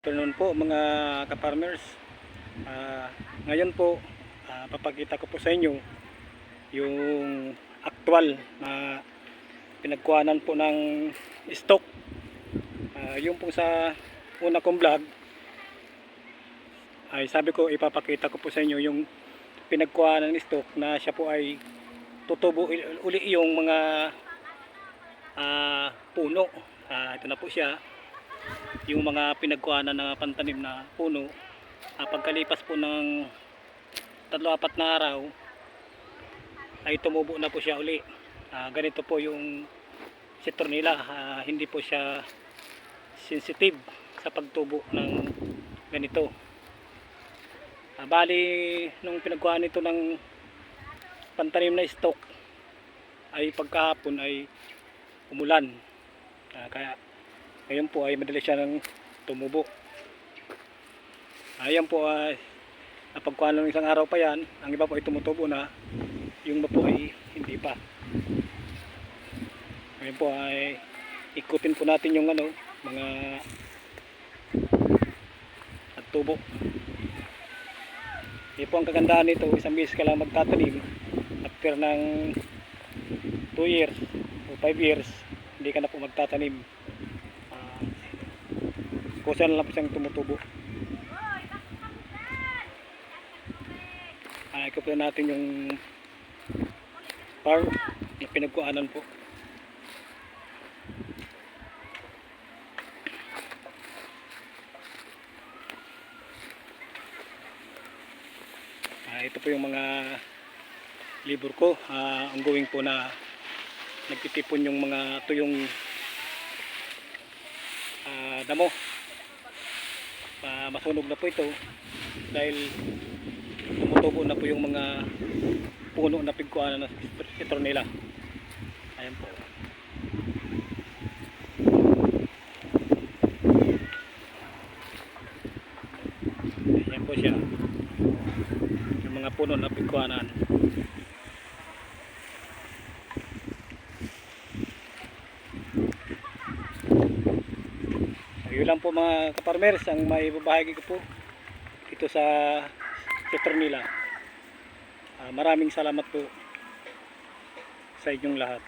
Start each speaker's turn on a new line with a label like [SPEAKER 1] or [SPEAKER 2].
[SPEAKER 1] afternoon po mga ka-farmers. Ah, ngayon po, ah, papakita ko po sa inyo yung actual na pinagkuhanan po ng stock. Ah, yung po sa una kong vlog, ay sabi ko ipapakita ko po sa inyo yung pinagkuhanan ng stock na siya po ay tutubo uli yung mga ah, puno. Ah, ito na po siya yung mga pinagkuhanan na pantanim na puno ah, pagkalipas po ng tatlo apat na araw ay tumubo na po siya uli. Ah, ganito po yung citronella Ah, hindi po siya sensitive sa pagtubo ng ganito. Ah, bali nung pinagkuhanan nito ng pantanim na stock ay pagkahapon ay umulan. Ah, kaya ngayon po ay madali siya ng tumubo. Ayan po ay napagkuhan ng isang araw pa yan. Ang iba po ay tumutubo na. Yung iba po ay hindi pa. Ngayon po ay ikutin po natin yung ano, mga nagtubo. Yan po ang kagandahan nito. Isang beses ka lang magtatanim. After ng 2 years o 5 years, hindi ka na po magtatanim. Kusa na lang po siyang tumutubo. Ah, ikaw po natin yung farm na pinagkuhanan po. Ah, ito po yung mga libur ko. Ah, ongoing po na nagtitipon yung mga tuyong ah, damo Ah, masunog na po ito dahil tumutubo na po yung mga puno na pigkuhanan ng citronella ayan po. Ayan po siya. Yung mga puno na pigkuhanan Ayun lang po mga kaparmers ang may babahagi ko po dito sa Citronella. Ah, maraming salamat po sa inyong lahat.